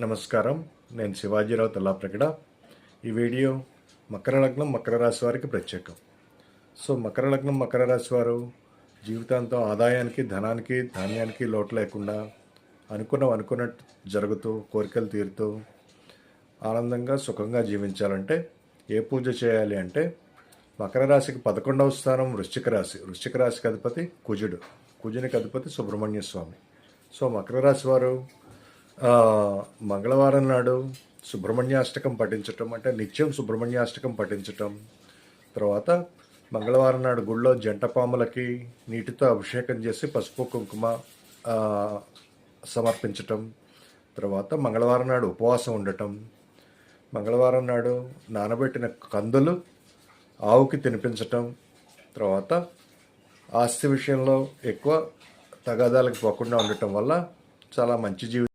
నమస్కారం. నేను శివాజీరావు తల్లాప్రగడ. ఈ వీడియో మకర లగ్నం మకర రాశి వారికి ప్రత్యేకం. సో మకర లగ్నం మకర రాశి వారు జీవితాంతం ఆదాయానికి ధనానికి ధాన్యానికి లోటు లేకుండా అనుకున్న అనుకున్నట్టు జరుగుతూ కోరికలు తీరుతూ ఆనందంగా సుఖంగా జీవించాలంటే ఏ పూజ చేయాలి అంటే మకర రాశికి పదకొండవ స్థానం వృశ్చిక రాశి. వృశ్చిక రాశికి అధిపతి కుజుడు. కుజునికి అధిపతి సుబ్రహ్మణ్య స్వామి. సో మకర రాశి వారు మంగళవారం నాడు సుబ్రహ్మణ్యాష్టకం పఠించటం అంటే నిత్యం సుబ్రహ్మణ్యాష్టకం పఠించటం. తర్వాత మంగళవారం నాడు గుళ్ళో జంట పాములకి నీటితో అభిషేకం చేసి పసుపు కుంకుమ సమర్పించటం. తర్వాత మంగళవారం నాడు ఉపవాసం ఉండటం. మంగళవారం నాడు నానబెట్టిన కందులు ఆవుకి తినిపించటం. తర్వాత ఆస్తి విషయంలో ఎక్కువ తగాదాలకు పోకుండా ఉండటం వల్ల చాలా మంచి జీవితం